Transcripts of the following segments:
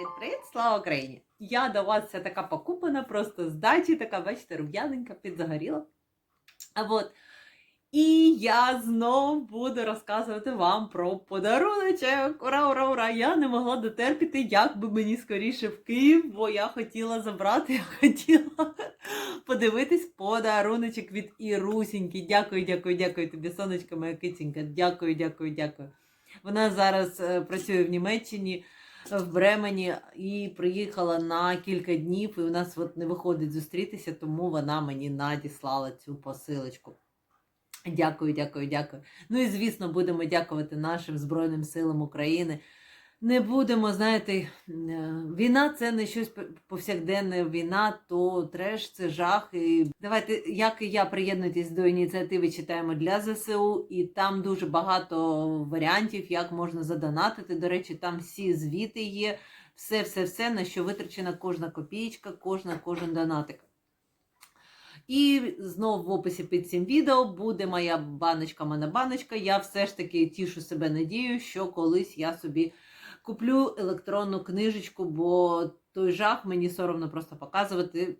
Привіт-привіт, слава Україні! Я до вас вся така покупана, просто з дачі, така, бачите, рум'яненька, підзагоріла. А от. І я знов буду розказувати вам про подаруночок. Ура, ура, ура! Я не могла дотерпіти, як би мені скоріше в Київ, бо я хотіла забрати, я хотіла подивитись подаруночок від Ірусіньки. Дякую, дякую, дякую тобі, сонечко, моя кицінька. Дякую, дякую, дякую. Вона зараз е, працює в Німеччині, в Бремені, і приїхала на кілька днів, і у нас от не виходить зустрітися, тому вона мені надіслала цю посилочку. Дякую, дякую, дякую. Ну і звісно, будемо дякувати нашим Збройним силам України. Не будемо, знаєте, е, війна це не щось повсякденне. Війна то треш, це жах. І давайте, як і я, приєднуйтесь до ініціативи читаємо для ЗСУ, і там дуже багато варіантів, як можна задонатити. До речі, там всі звіти є, все, все, все, на що витрачена кожна копійка, кожна, кожен донатик. І знову в описі під цим відео буде моя баночка, мене баночка. Я все ж таки тішу себе надію, що колись я собі куплю електронну книжечку, бо той жах мені соромно просто показувати.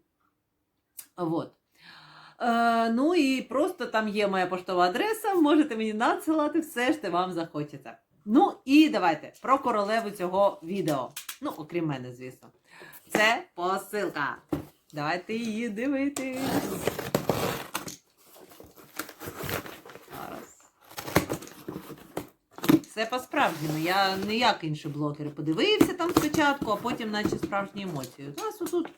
Вот. Е, ну і просто там є моя поштова адреса, можете мені надсилати все, що вам захочеться. Ну і давайте про королеву цього відео. Ну, окрім мене, звісно. Це посилка. Давайте її дивитись. Все по-справжньому. Я не як інші блогери подивився там спочатку, а потім наче справжні емоції. У нас тут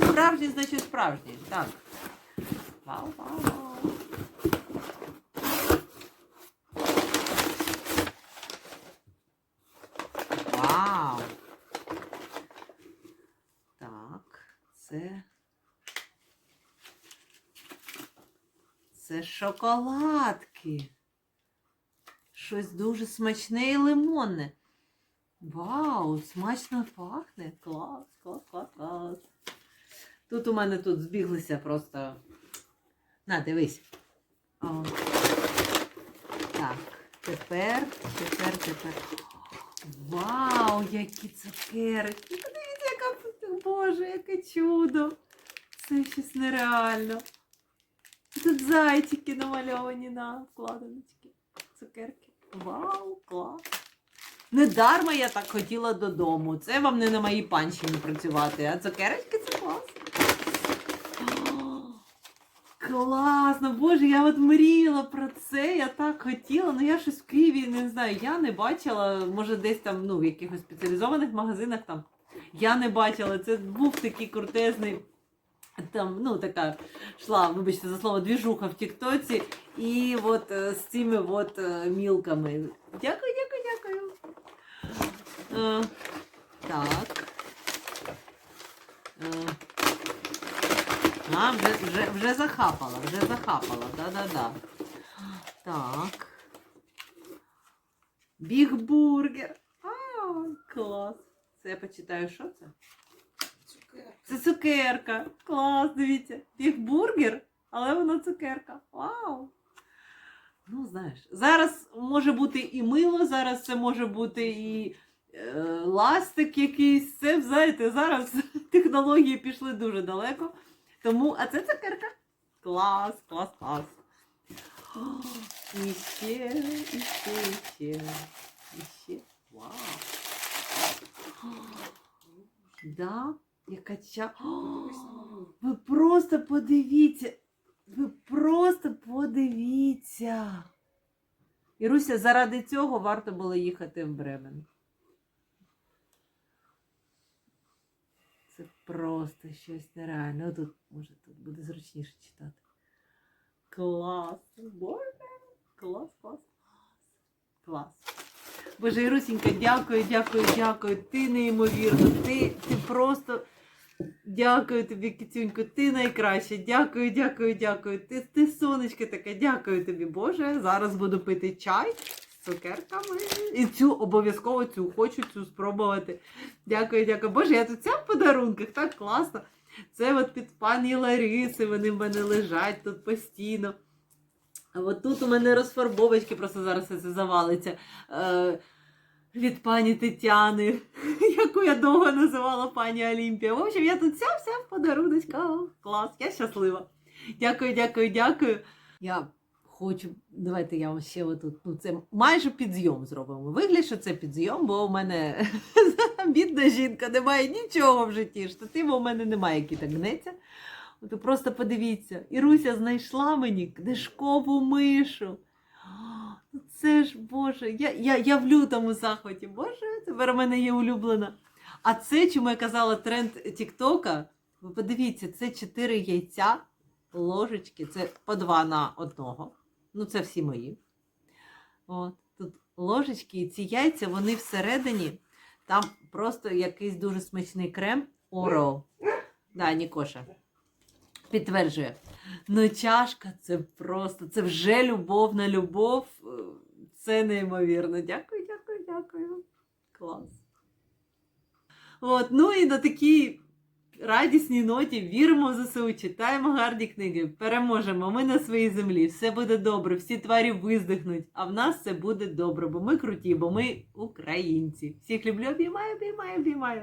справжні, значить справжні. Так. Вау, вау, вау. Вау. Так, це. Це шоколадки. Щось дуже смачне і лимонне. Вау, смачно пахне. Клас, клас, клас, клас. Тут у мене тут збіглися просто. На, дивись. О. Так, тепер, тепер, тепер. Вау, які цукерки! Подивіться, яка Боже, яке чудо! Це щось нереально. Тут зайчики намальовані на вкладиночки. Цукерки. Вау, клас! Недарма я так хотіла додому. Це вам не на моїй панщині працювати, а цукерочки це клас. Класно, боже, я от мріяла про це, я так хотіла, ну я щось в Києві не знаю, я не бачила, може десь там ну, в якихось спеціалізованих магазинах там. Я не бачила, це був такий крутезний, там, ну, така йшла, вибачте за слово, двіжуха в Тіктоці, і от е, з цими от е, мілками. Дякую, дякую, дякую. Е, так. А, вже, вже, вже захапала, вже захапала, да-да-да. Так. Бігбургер. А, клас. Це я почитаю, що це? Це цукерка. Клас, дивіться. Бігбургер, але воно цукерка. Вау! Ну, знаєш, зараз може бути і мило, зараз це може бути і е, ластик якийсь. Це, знаєте, зараз технології пішли дуже далеко. Тому, а це цукерка. Клас, клас, клас. О, І ще, і ще, і ще. І ще. Вау. О, Да, яка ча. О, ви просто подивіться. Ви просто подивіться. Іруся, заради цього варто було їхати в Бремен. Це просто щось нереальне. Тут, може, тут буде зручніше читати. Клас! Боже! Клас, клас, клас. Клас. Боже, Ірусінька, дякую, дякую, дякую. Ти неймовірно. Ти, ти просто. Дякую тобі, Китюнько, ти найкраща. Дякую, дякую, дякую. Ти, ти сонечко таке, дякую тобі, Боже. Зараз буду пити чай з цукерками. І цю обов'язково цю хочу цю спробувати. Дякую, дякую. Боже, я тут ця в подарунках, так класно. Це от під пані Лариси, вони в мене лежать тут постійно. А от тут у мене розфарбовочки, просто зараз це завалиться. Е, від пані Тетяни, яку я довго називала пані Олімпія. В общем, я тут вся вся в подаруночках. Клас, я щаслива. Дякую, дякую, дякую. Я хочу, давайте я вам ще отут. Ну, це майже підйом зробимо. Вигляд, що це підйом, бо у мене бідна жінка, немає нічого в житті. Штатива у мене немає, який так гнеться. От просто подивіться, Іруся знайшла мені книжкову мишу. Це ж Боже, я, я, я в лютому захваті. Боже, тепер у мене є улюблена. А це, чому я казала тренд Тіктока, ви подивіться, це чотири яйця, ложечки, це по два на одного. Ну, це всі мої. От, тут ложечки, і ці яйця, вони всередині, там просто якийсь дуже смачний крем Оро. Да, Нікоша. Підтверджує. Ну, чашка це просто, це вже любов на любов. Це неймовірно. Дякую, дякую, дякую. Клас. От, ну і на такій радісній ноті віримо в ЗСУ, читаємо гарні книги, переможемо. Ми на своїй землі. Все буде добре, всі тварі виздихнуть, а в нас все буде добре, бо ми круті, бо ми українці. Всіх люблю, обіймаю, обіймаю, обіймаю.